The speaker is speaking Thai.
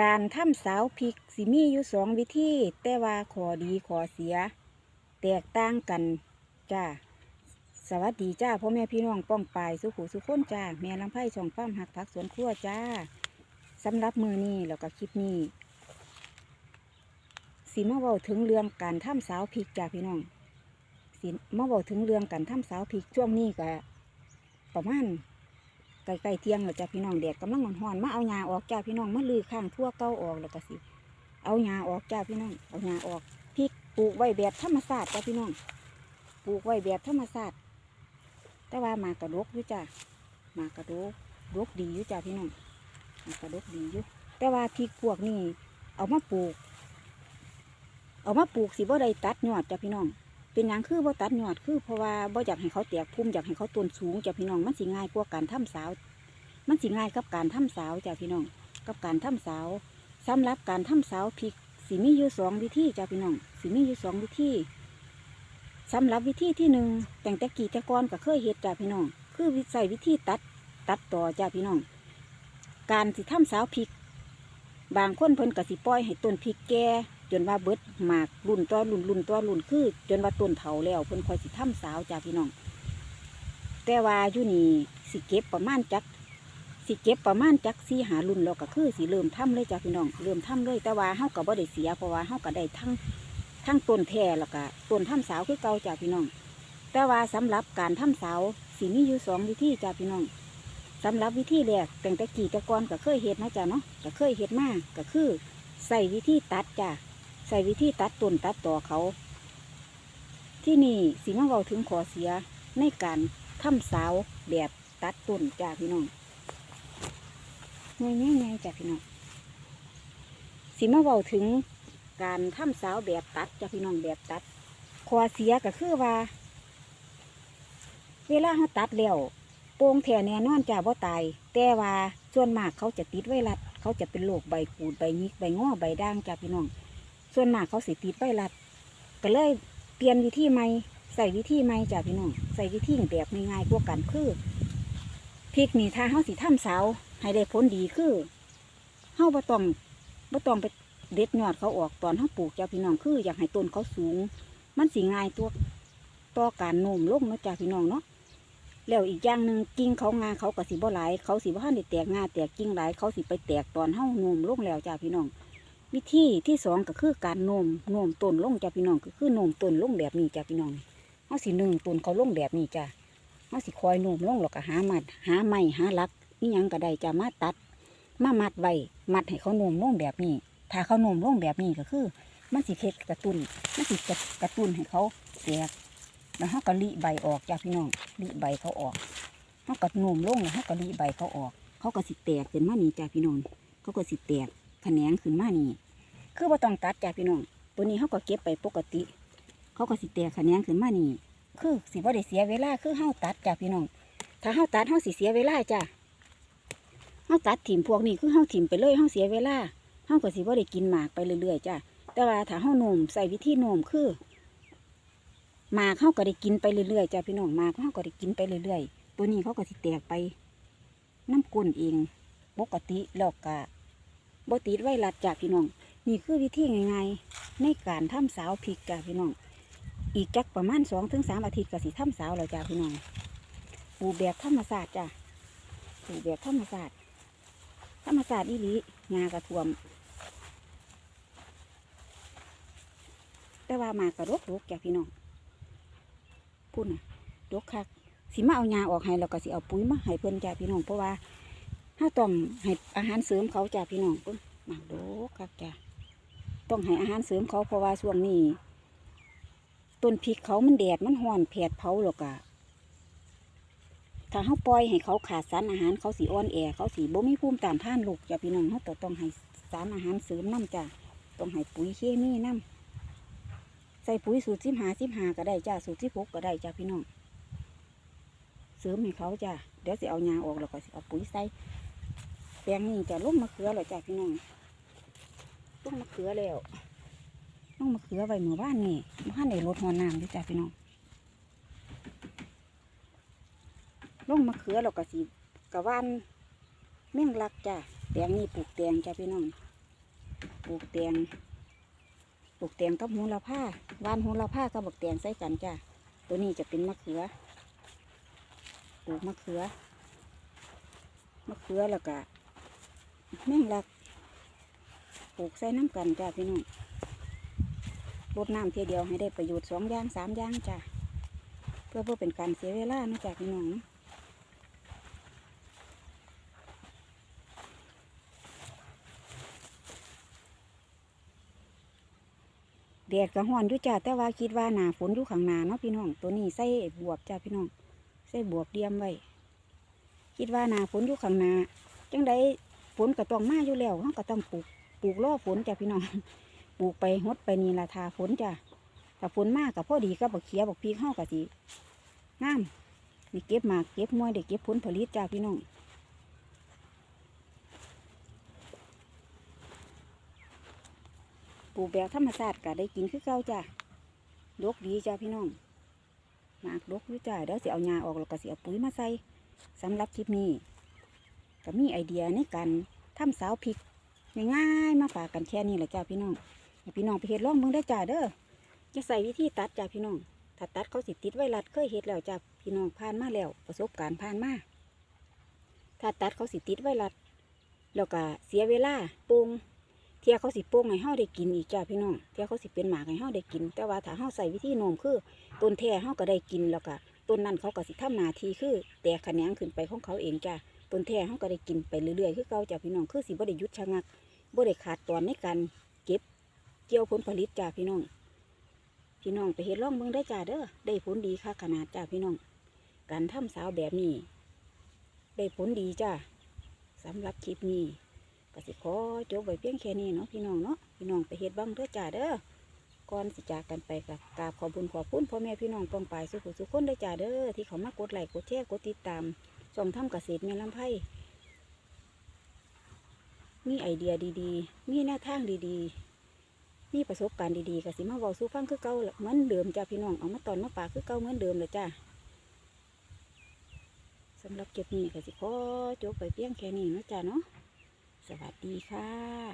การทำสาวพริกสิมีอยู่สองวิธี แต่ว่าขอดีขอเสีย แตกต่างกันจ้าสวัสดีจ้าพ่อแม่พี่น้องป้องปายสุขุสุขคนจ้าแม่ลำไผ่ช่องฟ้ามหักผักสวนครัวจ้าสำหรับมือนี้แล้วก็คลิปนี้สีมาเว้าถึงเรื่องการทำสาวพริกจ้าพี่น้องสีมาเว้าถึงเรื่องการทำสาวพริกช่วงนี้ก็ประมาณ ใกล้ๆเที่ยงแล้วจ้าพี่น้องแดดกำลังห่อนๆมาเอาหญ้าออกจ้าพี่น้องมาลือข้างทั่วเก้าออกแล้วก็สิเอาหญ้าออกจ้าพี่น้องเอาหญ้าออกพริกปลูกไว้แบบธรรมชาติจ้าพี่น้องปลูกไว้แบบธรรมชาติแต่ว่ามากระดกอยู่จ้ามากระดกดกดีอยู่จ้าพี่น้องมากกระดกดีอยู่แต่ว่าพริกพวกนี้เอามาปลูก เอามาปลูกสิบ่ได้ตัดยอดจ้าพี่น้อง เป็นหยังคือบ่ตัดยอดคือเพราะว่าบ่อยากให้เขาแตกพุ่มอยากให้เขาต้นสูงจ้ะพี่น้องมันสิง่ายกว่าการทำสาว มันสิง่ายกับการทำสาวจ้ะพี่น้องกับการทำสาวสำหรับการทำสาวพริกสิมีอยู่สองวิธีจ้ะพี่น้องสิมีอยู่สองวิธีสำหรับวิธีที่หนึ่งแต่งแต่กี่แต่ก่อนก็เคยเฮ็ดจ้ะพี่น้องคือวิใส่วิธีตัดตัดต่อจ้ะพี่น้อง การสิทำสาวพริก บางคนเพิ่นก็สิปล่อยให้ต้นพริกแก่ จนว่าเบิดหมากรุ่นต่อรุ่นรุ่นต่อรุ่นคือ จนว่าต้นเถาแล้วเพิ่นคอยสิทำสาวจ้าพี่น้อง แต่ว่าอยู่นี่สิเก็บประมาณจักสิเก็บประมาณจักสี่หารุ่นแล้วก็คือสิเริ่มทำเลยจ้าพี่น้องเริ่มทำเลย แต่ว่าเฮาก็บ่ได้เสียเพราะว่าเฮาก็ได้ทั้งทั้งต้นแท้แล้วก็ต้นทำสาวคือเก่าจ้าพี่น้อง แต่ว่าสำหรับการทำสาวสิมีอยู่สองวิธีจ้าพี่น้องสำหรับวิธีแรกแต่งแต่กี่แต่ก่อนก็เคยเฮ็ดนะจ้าเนาะก็เคยเฮ็ดมาก็คือใส่วิธีตัดจ้ะ ใส่วิธีตัดต้นตัดต่อเขา ที่นี่สีมาเว้าถึงขอเสียในการทำสาวแบบตัดต้นจ้าพี่น้องง่ายง่ายๆจ้ะพี่น้องสีมาเว้าถึงการทำสาวแบบตัดจ้ะพี่น้องแบบตัดขอเสียก็คือว่า เวลาเขาตัดแล้วโป่งแถแน่นอนจ้าบ่ตายแต่ว่าส่วนมากเขาจะติดไวรัสเขาจะเป็นโรคใบขูดใบยิกใบง้อใบด่างจ้าพี่น้อง ส่วนมากเขาสิติดไวรัสก็เลยเปลี่ยนวิธีใหม่ใส่วิธีใหม่จ้าพี่น้องใส่วิธีแบบง่ายๆกว่ากันคือพริกนี่ถ้าเขาสิทำเสาให้ได้ผลดีคือเขาบ่ต้องบ่ต้องไปเด็ดยอดเขาออกตอนเขาปลูกจ้าพี่น้องคือ อยากให้ต้นเขาสูง มันสิง่ายตัวต่อการโน้มลงเนาะจ้าพี่น้องเนาะแล้วอีกอย่างหนึ่งกิ่งเขางาเขาก็สิบ่หลายเขาสิบ่ทันได้แตกงาแตกกิ่งหลายเขาสิไปแตกตอนเฮาโนมลงแล้วจ้าพี่น้อง วิธีที่สองก็คือการโนมโนมต้นลงจ้าพี่น้องก็คือโนมต้นลงแบบนี้จ้าพี่น้องเฮาสิหนึ่งต้นเขาลงแบบนี้จ้าเฮาสิคอยโนมลงแล้วก็หามัดหาไม้หาลักนี่ยังก็ได้จ้ามาตัด มามัดไว้มัดให้เขาโนมลงแบบนี้ ถ้าเขาโนมลงแบบนี้ก็คือ มันสิเฮ็ดกระตุ้นมันสิกระตุ้นให้เขาแตกแล้วเขาก็รีใบออกจ้าพี่น้องรีใบเขาออกเขาก็โนมลงแล้วเขาก็รีใบเขาออก เขาก็สิแตกขึ้นมานี่จ้าพี่น้องเขาก็สิแตกแขนงขึ้นมานี่ คือว่ต้องตัดจ้าพี่น้อง ตัวนี้เขาก็เก็บไปปกติ เขาก็สิแตกแขนงขึ้นมานี่ คือสิว่ได้เสียเวลาคือเขาตัดจ้าพี่น้อง ถ้าเขาตัดเขาสิเสียเวลาจ้าเขาตัดถิ่มพวกนี้คือเขาถิ่มไปเลยเขาเสียเวลาเขาก็สิว่ได้กินหมากไปเรื่อยๆจ้าแต่ว่าถ้าเขาโนมใส่วิธีโนมคือหมากเขาก็ได้กินไปเรื่อยๆจ้าพี่น้องหมากเขาก็ได้กินไปเรื่อยๆ ตัวนี้เขาก็สิแตกไปน้ำก้นเองปกติแล้วก็บติดไวรัสจ้าพี่น้อง นี่คือวิธีง่ายๆในการทำสาวพริกจ้าพี่น้อง อีกจักประมาณสองถึงสามอาทิตย์ก็สิทำสาวแล้วจ้าพี่น้องปลูกแบบธรรมศาสตร์จ้าปลูกแบบธรรมศาสตร์ธรรมศาสตร์อีหลีงากระท่วม แต่ว่ามากระรกรกจ้าพี่น้องพุ่นะดกคักสิมาเอายาออกให้แล้วก็สิเอาปุ๋ยมาให้เพิ่นจ้าพี่น้องเพราะว่าถ้าต้องให้อาหารเสริมเขาจ้าพี่น้องหมากดกคักจ้า ต้องให้อาหารเสริมเขาเพราะว่าช่วงนี้ต้นพริกเขามันแดดมันห้อนแผดเผาหรอกอะถ้าเขาปล่อยให้เขาขาดสารอาหารเขาสีอ่อนแอเขาสีบ่มีภูมิต้านทานโรคจ้าพี่น้องเขาต้องต้องให้สารอาหารเสริมน้ำจ้าต้องให้ปุ๋ยเคมีน้ำใส่ปุ๋ยสูตรสิบหาสิบหาก็ได้จ้าสูตรสิบหกก็ได้จ้าพี่น้องเสริมให้เขาจ้าเดี๋ยวสิเอายาออกแล้วก็สิเอาปุ๋ยใส่แปลงนี้จะลงมะเขือแล้วจ้าพี่น้อง ลงมะเขือแล้วลงมะเขือไว้หมู่บ้านนี่บ้านในรถหัวน้ำด้วยจ้าพี่น้องลงมะเขือแล้วก็สิกะว่านแม่งลักจ้าแปลงนี้ปลูกแตงจ้าพี่น้องปลูกแตงปลูกแตงกับโหระพาว่านโหระพากับบักแตงใส่กันจ้ะตัวนี้จะเป็นมะเขือปลูกมะเขือมะเขือแล้วก็แม่งลัก ปลูกใส่น้ำกันจ้ะพี่น้องรดน้ำเทียเดียวให้ได้ประโยชน์สองอย่างสามอย่างจ้ะเพื่อเพื่อเป็นการเสียเวลานะจ้ะพี่น้องเนาะแดดก็ฮ้อนอยู่จ้าแต่ว่าคิดว่าหนาฝนอยู่ข้างหน้าเนาะพี่น้อง ตัวนี้ใส่บวบจ้าพี่น้องใส่บวบเดียมไว้คิดว่าหนาฝนอยู่ข้างหน้าจังใดฝนก็ต้องมาอยู่แล้วเราก็ต้องปลูก ปลูกรอฝนจ้าพี่น้อง ปลูกไปหดไปนี่ละทาฝนจ้าถ้าฝนมากกับพ่อดีก็บักเขียบักพีเข้ากับสิงามนี่เก็บมากเก็บมวยเด็กเก็บผลผลิตจ้าพี่น้องปลูกแบบธรรมชาติก็ได้กินคือเก่าจ้ะดกดีจ้าพี่น้องมากดกอยู่จ้าเดี๋ยวสิเอาหญ้าออกแล้วก็สิเอาปุ๋ยมาใส่สำหรับคลิปนี้ก็มีไอเดียในการทำสาวพริก ง่ายๆมาฝากกันแค่นี้แหละจ้าพี่น้องพี่น้องไปเฮ็ดลองเบิ่งได้จ้าเด้อจะใส่วิธีตัดจ้าพี่น้องถ้าตัดเขาสิติดไวรัสเคยเฮ็ดแล้วจ้าพี่น้องผ่านมาแล้ว ประสบการณ์ผ่านมาถ้าตัดเขาสิติดไวรัสแล้วก็เสียเวลาปรุงเทียเขาสิโป่งให้เฮาได้กินอีกจ้าพี่น้องเทียเขาสิเป็นหมากให้เฮาได้กิน แต่ว่าถ้าเฮาใส่วิธีโนมคือต้นแท้เฮาก็ได้กินแล้วก็ต้นนั้นเขาก็สิทำหน้าทีคือ แตกแขนงขึ้นไปของเขาเองจ้า ต้นแท้เฮาก็ได้กินไปเรื่อยๆคือเก่าจ้าพี่น้องคือสิบ่ได้ยุดชะงักบ่ได้ขาดตอนในการเก็บเกี่ยวผลผลิตจ้าพี่น้อง พี่น้องไปเฮ็ดลองเบิ่งได้จ้าเด้อได้ผลดีค่ะขนาดจ้าพี่น้อง การทำสาวแบบนี้ ได้ผลดีจ้าสำหรับคลิปนี้ก็สิขอจบไว้เพียงแค่นี้เนาะพี่น้องเนาะพี่น้องไปเฮ็ดบ้างเด้อจ้าเด้อก่อนสิจากกันไปกับกราบขอบุญขอบคุณพ่อแม่พี่น้องปองปายสุขุสุขคนเด้อจ้าเด้อที่เขามากดไลค์กดแชร์กดติดตาม ช่องทำเกษตรแม่ลำไพ่มีไอเดียดีๆ มีแนวทางดีๆ มีประสบการณ์ดีๆก็สิมาว้าสู่ฟังคือเก่าเหมือนเดิมจ้าพี่น้องเอามาตอนมาป่าคือเก่าเหมือนเดิมเลยจ้าสำหรับเก็บนี้ก็สิขอจบไปเพียงแค่นี้นะจ้าเนาะสวัสดีค่ะ